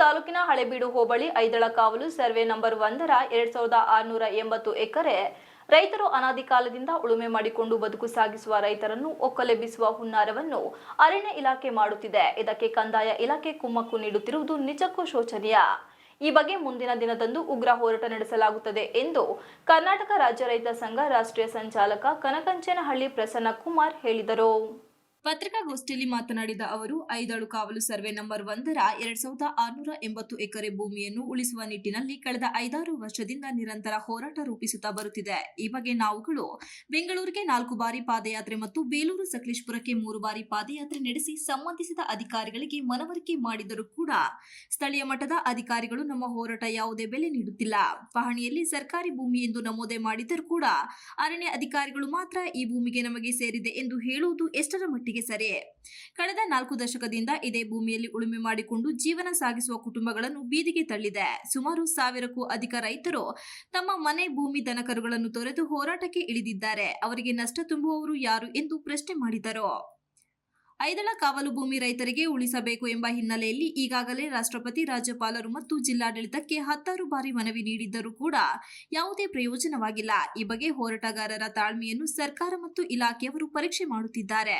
ತಾಲೂಕಿನ ಹಳೆಬೀಡು ಹೋಬಳಿ ಐದಳ ಕಾವಲು survey number ಒಂದರ ಎರಡ್ ಸಾವಿರದ ಆರುನೂರ ಎಂಬತ್ತು ಎಕರೆ ರೈತರು ಅನಾದಿ ಕಾಲದಿಂದ ಉಳುಮೆ ಮಾಡಿಕೊಂಡು ಬದುಕು ಸಾಗಿಸುವ ರೈತರನ್ನು ಒಕ್ಕಲೆಬ್ಬಿಸುವ ಹುನ್ನಾರವನ್ನು ಅರಣ್ಯ ಇಲಾಖೆ ಮಾಡುತ್ತಿದೆ. ಇದಕ್ಕೆ ಕಂದಾಯ ಇಲಾಖೆ ಕುಮ್ಮಕ್ಕು ನೀಡುತ್ತಿರುವುದು ನಿಜಕ್ಕೂ ಶೋಚನೀಯ. ಈ ಬಗ್ಗೆ ಮುಂದಿನ ದಿನದಂದು ಉಗ್ರ ಹೋರಾಟ ನಡೆಸಲಾಗುತ್ತದೆ ಎಂದು ಕರ್ನಾಟಕ ರಾಜ್ಯ ರೈತ ಸಂಘ ರಾಷ್ಟ್ರೀಯ ಸಂಚಾಲಕ ಕನಕಂಚನಹಳ್ಳಿ ಪ್ರಸನ್ನ ಕುಮಾರ್ ಹೇಳಿದರು. ಪತ್ರಿಕಾಗೋಷ್ಠಿಯಲ್ಲಿ ಮಾತನಾಡಿದ ಅವರು, ಐದಾಳು ಕಾವಲು ಸರ್ವೆ ನಂಬರ್ ಒಂದರ ಎರಡ್ ಸಾವಿರದ ಆರುನೂರ ಎಂಬತ್ತು ಎಕರೆ ಭೂಮಿಯನ್ನು ಉಳಿಸುವ ನಿಟ್ಟಿನಲ್ಲಿ ಕಳೆದ ಐದಾರು ವರ್ಷದಿಂದ ನಿರಂತರ ಹೋರಾಟ ರೂಪಿಸುತ್ತಾ ಬರುತ್ತಿದೆ. ಈ ಬಗ್ಗೆ ನಾವುಗಳು ಬೆಂಗಳೂರಿಗೆ ನಾಲ್ಕು ಬಾರಿ ಪಾದಯಾತ್ರೆ ಮತ್ತು ಬೇಲೂರು ಸಕಲೇಶ್ಪುರಕ್ಕೆ ಮೂರು ಬಾರಿ ಪಾದಯಾತ್ರೆ ನಡೆಸಿ ಸಂಬಂಧಿಸಿದ ಅಧಿಕಾರಿಗಳಿಗೆ ಮನವರಿಕೆ ಮಾಡಿದರೂ ಕೂಡ ಸ್ಥಳೀಯ ಮಟ್ಟದ ಅಧಿಕಾರಿಗಳು ನಮ್ಮ ಹೋರಾಟ ಯಾವುದೇ ಬೆಲೆ ನೀಡುತ್ತಿಲ್ಲ. ಪಹಣಿಯಲ್ಲಿ ಸರ್ಕಾರಿ ಭೂಮಿ ಎಂದು ನಮೂದೆ ಮಾಡಿದರೂ ಕೂಡ ಅರಣ್ಯ ಅಧಿಕಾರಿಗಳು ಮಾತ್ರ ಈ ಭೂಮಿಗೆ ನಮಗೆ ಸೇರಿದೆ ಎಂದು ಹೇಳುವುದು ಎಷ್ಟರ ಮಟ್ಟಿಗೆ ಸರಿ ಕಳೆದ ನಾಲ್ಕು ದಶಕದಿಂದ ಇದೇ ಭೂಮಿಯಲ್ಲಿ ಉಳುಮೆ ಮಾಡಿಕೊಂಡು ಜೀವನ ಸಾಗಿಸುವ ಕುಟುಂಬಗಳನ್ನು ಬೀದಿಗೆ ತಳ್ಳಿದೆ. ಸುಮಾರು ಸಾವಿರಕ್ಕೂ ಅಧಿಕ ರೈತರು ತಮ್ಮ ಮನೆ ಭೂಮಿ ದನಕರುಗಳನ್ನು ತೊರೆದು ಹೋರಾಟಕ್ಕೆ ಇಳಿದಿದ್ದಾರೆ. ಅವರಿಗೆ ನಷ್ಟ ತುಂಬುವವರು ಯಾರು ಎಂದು ಪ್ರಶ್ನೆ ಮಾಡಿದರು. ಐದಳ ಕಾವಲು ಭೂಮಿ ರೈತರಿಗೆ ಉಳಿಸಬೇಕು ಎಂಬ ಹಿನ್ನೆಲೆಯಲ್ಲಿ ಈಗಾಗಲೇ ರಾಷ್ಟ್ರಪತಿ, ರಾಜ್ಯಪಾಲರು ಮತ್ತು ಜಿಲ್ಲಾಡಳಿತಕ್ಕೆ ಹತ್ತಾರು ಬಾರಿ ಮನವಿ ನೀಡಿದ್ದರೂ ಕೂಡ ಯಾವುದೇ ಪ್ರಯೋಜನವಾಗಿಲ್ಲ. ಈ ಬಗ್ಗೆ ಹೋರಾಟಗಾರರ ತಾಳ್ಮೆಯನ್ನು ಸರ್ಕಾರ ಮತ್ತು ಇಲಾಖೆಯವರು ಪರೀಕ್ಷೆ ಮಾಡುತ್ತಿದ್ದಾರೆ.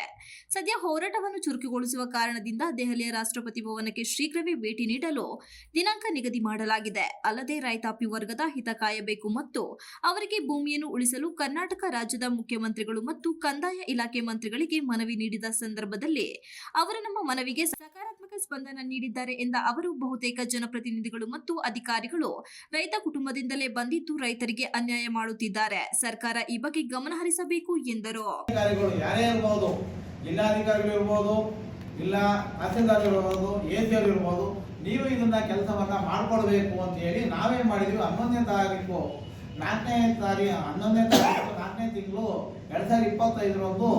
ಸದ್ಯ ಹೋರಾಟವನ್ನು ಚುರುಕುಗೊಳಿಸುವ ಕಾರಣದಿಂದ ದೆಹಲಿಯ ರಾಷ್ಟ್ರಪತಿ ಭವನಕ್ಕೆ ಶೀಘ್ರವೇ ಭೇಟಿ ನೀಡಲು ದಿನಾಂಕ ನಿಗದಿ ಮಾಡಲಾಗಿದೆ. ಅಲ್ಲದೆ ರೈತಾಪಿ ವರ್ಗದ ಹಿತ ಕಾಯಬೇಕು ಮತ್ತು ಅವರಿಗೆ ಭೂಮಿಯನ್ನು ಉಳಿಸಲು ಕರ್ನಾಟಕ ರಾಜ್ಯದ ಮುಖ್ಯಮಂತ್ರಿಗಳು ಮತ್ತು ಕಂದಾಯ ಇಲಾಖೆ ಮಂತ್ರಿಗಳಿಗೆ ಮನವಿ ನೀಡಿದ ಸಂದರ್ಭದಲ್ಲಿ ಅವರು ನಮ್ಮ ಮನವಿಗೆ ಸಕಾರಾತ್ಮಕ ಸ್ಪಂದನ ನೀಡಿದ್ದಾರೆ ಎಂದ ಅವರು, ಬಹುತೇಕ ಜನಪ್ರತಿನಿಧಿಗಳು ಮತ್ತು ಅಧಿಕಾರಿಗಳು ರೈತ ಕುಟುಂಬದಿಂದಲೇ ಬಂದಿದ್ದು ರೈತರಿಗೆ ಅನ್ಯಾಯ ಮಾಡುತ್ತಿದ್ದಾರೆ. ಸರ್ಕಾರ ಈ ಬಗ್ಗೆ ಗಮನ ಹರಿಸಬೇಕು ಎಂದರು. ಜಿಲ್ಲಾಧಿಕಾರಿಗಳು ಇಲ್ಲ ಇರ್ಬೋದು ನೀವು ಇದನ್ನ ಕೆಲಸವನ್ನ ಮಾಡ್ಕೊಡ್ಬೇಕು ಅಂತ ಹೇಳಿ ನಾವೇ ಮಾಡಿದ್ವಿ. ಹನ್ನೊಂದನೇ ತಾರೀಕು, ನಾಲ್ಕನೇ ತಾರೀಕು ಹನ್ನೊಂದನೇ ತಾರೀಕು, ನಾಲ್ಕನೇ ತಿಂಗಳು ಎರಡ್ ಸಾವಿರದ ಇಪ್ಪತ್ತೈದರಂದು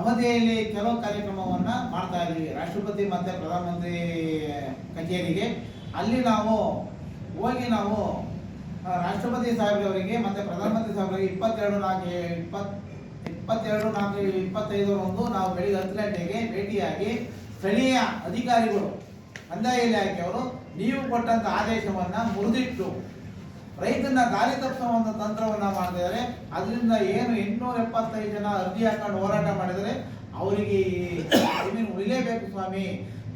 ಆ, ನವದೆಹಲಿಯಲ್ಲಿ ಕೆಲವು ಕಾರ್ಯಕ್ರಮವನ್ನ ಮಾಡ್ತಾ ಇದ್ದೀವಿ. ರಾಷ್ಟ್ರಪತಿ ಮತ್ತೆ ಪ್ರಧಾನಮಂತ್ರಿ ಕಚೇರಿಗೆ. ಅಲ್ಲಿ ನಾವು ಹೋಗಿ ನಾವು ರಾಷ್ಟ್ರಪತಿ ಸಾಹೇಬ್ರವರಿಗೆ ಮತ್ತೆ ಪ್ರಧಾನಮಂತ್ರಿ ಸಾಹೇಬ್ರಿಗೆ ಇಪ್ಪತ್ತೆರಡು ನಾಲ್ಕು ಇಪ್ಪತ್ ಇಪ್ಪತ್ತೆರಡು ನಾಲ್ಕು ಇಪ್ಪತ್ತೈದರಂದು ನಾವು ಬೆಳಿಗ್ಗೆ ಹತ್ತು ಗಂಟೆಗೆ ಭೇಟಿಯಾಗಿ ಸ್ಥಳೀಯ ಅಧಿಕಾರಿಗಳು ಕಂದಾಯ ಇಲಾಖೆಯವರು ನೀವು ಕೊಟ್ಟಂತ ಆದೇಶವನ್ನ ಮುರಿದಿಟ್ಟು ರೈತನ ದಾರಿ ತಪ್ಪಿಸುವ ಒಂದು ತಂತ್ರವನ್ನ ಮಾಡಿದ್ದಾರೆ ಅದರಿಂದ ಏನು ಎಂಟುನೂರ ಎಪ್ಪತ್ತೈದು ಜನ ಅರ್ಜಿ ಹಾಕೊಂಡು ಹೋರಾಟ ಮಾಡಿದರೆ ಅವರಿಗೆ ಉಳಿಲೇಬೇಕು ಸ್ವಾಮಿ.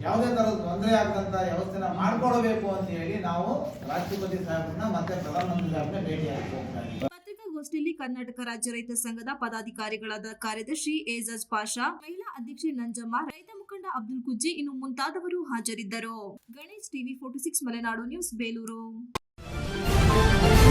ಯಾವುದೇ ತರದ ತೊಂದರೆ ಆಗದಂತ ವ್ಯವಸ್ಥೆನ ಮಾಡ್ಕೊಡಬೇಕು ಅಂತ ಹೇಳಿ ನಾವು ರಾಷ್ಟ್ರಪತಿ ಮತ್ತೆ ಪ್ರಧಾನಮಂತ್ರಿ ಸಾಹೇಬ್ನ ಭೇಟಿ ಹೋಗ್ತಾ ಕರ್ನಾಟಕ ರಾಜ್ಯ ರೈತ ಸಂಘದ ಪದಾಧಿಕಾರಿಗಳಾದ ಕಾರ್ಯದರ್ಶಿ ಏಜಾಜ್ ಪಾಷಾ, ಮಹಿಳಾ ಅಧ್ಯಕ್ಷೆ ನಂಜಮ್ಮ, ರೈತ ಮುಖಂಡ ಅಬ್ದುಲ್ ಕುಜ್ಜಿ ಇನ್ನು ಮುಂತಾದವರು ಹಾಜರಿದ್ದರು. Ganesh TV forty six Malenadu news, Belur. Thank you.